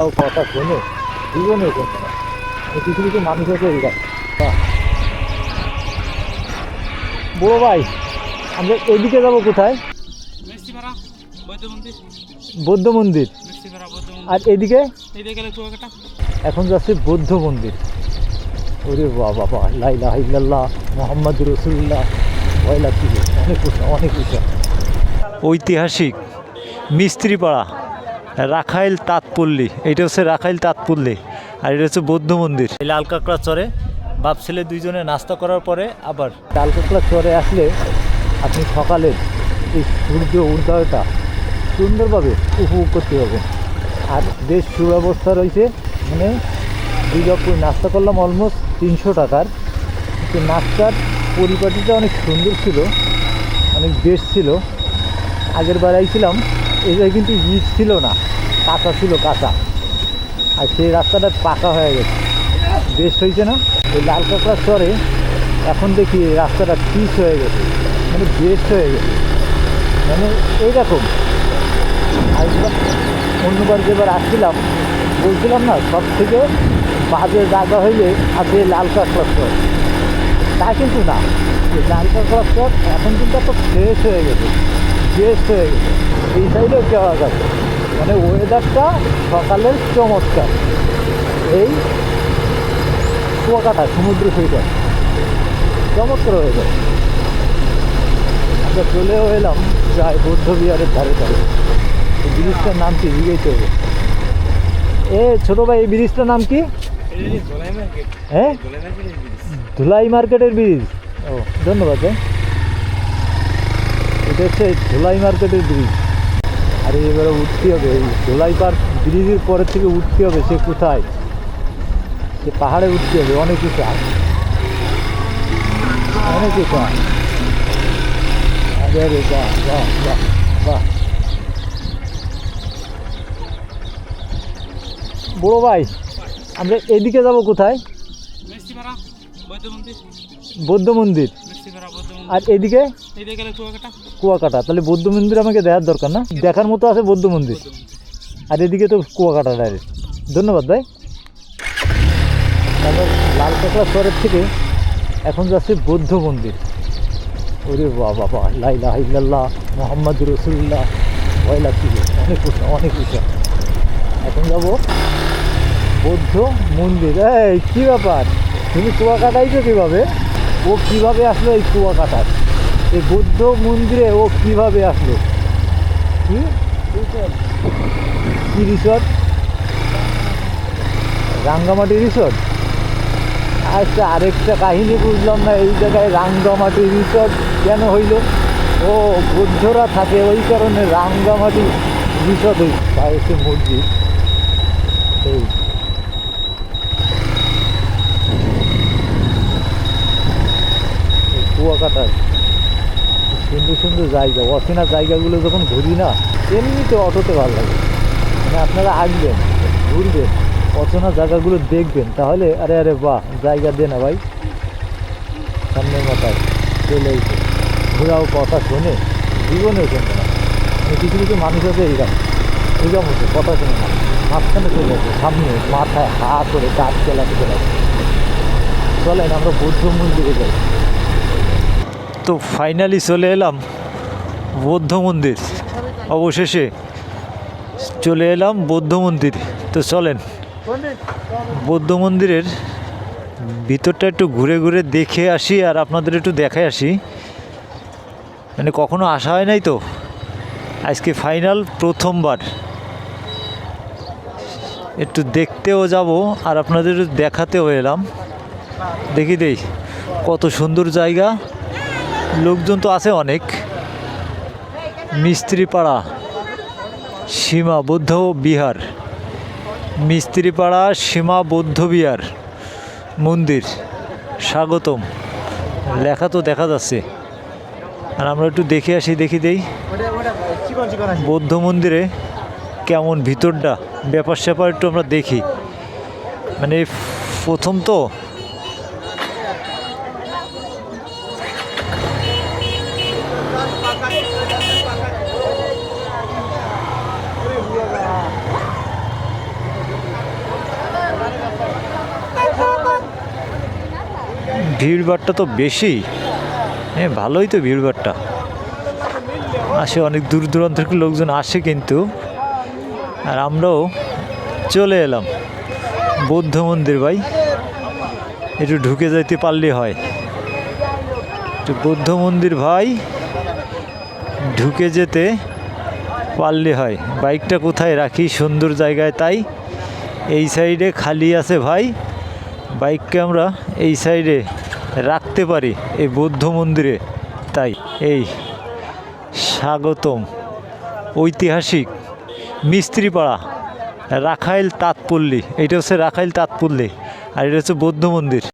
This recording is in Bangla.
তাও কথা শোনে জীবনে শোনে না। কিছু কিছু মানুষ আছে এরকম বড় ভাই আমরা এদিকে যাব কোথায়? বৌদ্ধ মন্দির। বৌদ্ধ মন্দির। মিষ্টিপাড়া বৌদ্ধ মন্দির। আর এদিকে? এইদিকে গেলে কুয়াকাটা। এখন যাচ্ছে বৌদ্ধ মন্দির। ওরে বাবা বাবা লাইলা ইল্লাল্লাহ মোহাম্মদ রসুল্লাহ ভয়লা অনেক উঁচা অনেক উঁচা। ঐতিহাসিক মিস্ত্রিপাড়া রাখাইল তাঁতপল্লী। এটা হচ্ছে রাখাইল তাঁতপল্লী আর এটা হচ্ছে বৌদ্ধ মন্দির। এই লাল কাঁকড়া চরে বাপ ছেলে দুইজনে নাস্তা করার পরে আবার লাল কাঁকড়া চরে আসলে আপনি সকালের এই সূর্য উদয়টা সুন্দরভাবে উপভোগ করতে পারবেন। আর বেশ সুব্যবস্থা রয়েছে মানে দুই দুর্গাপুর নাস্তা করলাম অলমোস্ট তিনশো টাকার। কিন্তু নাস্তার পরিপাটিটা অনেক সুন্দর ছিল অনেক বেশ ছিল। আগের বার আইছিলাম জায়গায় কিন্তু ইট ছিল না, কাঁচা ছিল কাঁচা। আর সেই রাস্তাটা পাকা হয়ে গেছে। বেশ হয়েছে না? ওই লাল কাঁকড়ার চরে এখন দেখি রাস্তাটা পিচ হয়ে গেছে মানে বেস্ট হয়ে গেছে। মানে এইরকম। আসলাম অন্যবার যেবার আসছিলাম, বলছিলাম না, সব থেকে বাজে জায়গা হইলে আছে লাল কাঁকড়ার চর। তা কিন্তু না। লাল কাঁকড়ার চর এখন কিন্তু একটা ফ্রেশ হয়ে গেছে। বেস্ট হয়ে গেছে এই সাইডেও যাওয়া যাবে। মানে ওয়েদারটা সকালের চমৎকার। এই কুয়াকাটা সমুদ্র সৈকত। চমৎকার হয়ে যায় আমরা চলেও এলাম প্রায় বৌদ্ধ বিহারের ধারে ধারে। এই ব্রিজটার নাম কি? জিজ্ঞেস হবে এ ছোট ভাই এই ব্রিজটার নাম কি? হ্যাঁ? ধোলাই মার্কেটের ব্রিজ। ধুলাই মার্কেটের ব্রিজ। ও ধন্যবাদ হ্যাঁ এটা হচ্ছে ধুলাই মার্কেটের ব্রিজ আরে এবারে উঠতে হবে এই ধুলাই পার্ক ব্রিজের পরের থেকে উঠতে হবে সে কোথায়? সে পাহাড়ে উঠতে হবে অনেক উঁচা। অনেক উঁচা। আরে আরে বাহ বাহ বাহ বাহ। বড় ভাই আমরা এদিকে যাব কোথায়? বৌদ্ধ মন্দির। আর এদিকে? কুয়াকাটা। তাহলে বৌদ্ধ মন্দির আমাকে দেখার দরকার না? দেখার মতো আছে বৌদ্ধ মন্দির। আর এদিকে তো কুয়াকাটা ডাইরেক্ট ধন্যবাদ ভাই। তারপর লাল কাঁকড়া শহরের থেকে এখন যাচ্ছে বৌদ্ধ মন্দির। ওরে বাবা বাবা লাইলা ইল্লাল্লাহ, মোহাম্মদ রসুল্লাহ ভয়লা ছিল অনেক উঁচা অনেক উঁচা এখন যাব বৌদ্ধ মন্দির। এই, কী ব্যাপার? তুমি কুয়াকাটাইছো কীভাবে ও কীভাবে আসলো এই কুয়াকাটার এই বৌদ্ধ মন্দিরে ও কীভাবে আসলো? কি? রিসর্ট রাঙ্গামাটি রিসর্ট আচ্ছা আরেকটা কাহিনী বুঝলাম না, এই জায়গায় রাঙ্গামাটি রিসর্ট কেন হইল? ও বৌদ্ধরা থাকে ওই কারণে রাঙ্গামাটি রিসর্ট পায়েছে মসজিদ। এই কুয়াকাটার সুন্দর জায়গা, অচেনা জায়গাগুলো যখন ঘুরি না, এমনিতে অটোতে ভালো লাগে। মানে আপনারা আসবেন, ঘুরবেন, অচেনা জায়গাগুলো দেখবেন, তাহলে আরে আরে বাহ, জায়গা দে না ভাই। সামনের মাথায় চলে এসে। ঘোরাও কথা শোনে জীবনেও শোনে না। কিছু কিছু মানুষ আছে এইরকম এইরকম হচ্ছে কথা শোনে না। মাঝখানে চলে আসে, সামনে মাথায় হা করে দাঁত চালাতে চলে চলেন, আমরা বৌদ্ধ মন্দিরে যাই। তো ফাইনালি চলে এলাম বৌদ্ধ মন্দির। অবশেষে চলে এলাম বৌদ্ধ মন্দির। তো চলেন, বৌদ্ধ মন্দিরের ভিতরটা একটু ঘুরে ঘুরে দেখে আসি আর আপনাদের একটু দেখায় আসি। মানে কখনো আসা হয় নাই তো? আজকে ফাইনাল প্রথমবার। একটু দেখতেও যাব আর আপনাদের দেখাতেও এলাম। দেখি দেই, কত সুন্দর জায়গা। লোকজন তো আছে অনেক। মিস্ত্রিপাড়া সীমা বৌদ্ধ বিহার। মিস্ত্রিপাড়া সীমা বৌদ্ধ বিহার। মন্দির, স্বাগতম। লেখা তো দেখা যাচ্ছে। আর আমরা একটু দেখে আসি, দেখি দেই। বৌদ্ধ মন্দিরে কেমন ভিতরটা ব্যাপার স্যাপার একটু আমরা দেখি। মানে প্রথম তো ভিড় ভাড়টা তো বেশি। হ্যাঁ ভালোই তো ভিড় ভাড়টা আসে অনেক দূর দূরান্ত থেকে লোকজন আসে কিন্তু। আর আমরাও চলে এলাম। বৌদ্ধ মন্দির ভাই, একটু ঢুকে যাইতে পারলে হয়। বৌদ্ধ মন্দির ভাই, ঢুকে যেতে পারলে হয়। বাইকটা কোথায় রাখি? সুন্দর জায়গায় তাই। এই সাইডে খালি আছে ভাই। বাইককে আমরা এই সাইডে রাখতে পারি। এই বৌদ্ধ মন্দিরে। তাই এই স্বাগতম। ঐতিহাসিক মিস্ত্রিপাড়া, রাখাইল তাঁতপল্লী। এটা হচ্ছে রাখাইল তাঁতপল্লী আর এটা হচ্ছে বৌদ্ধ মন্দির।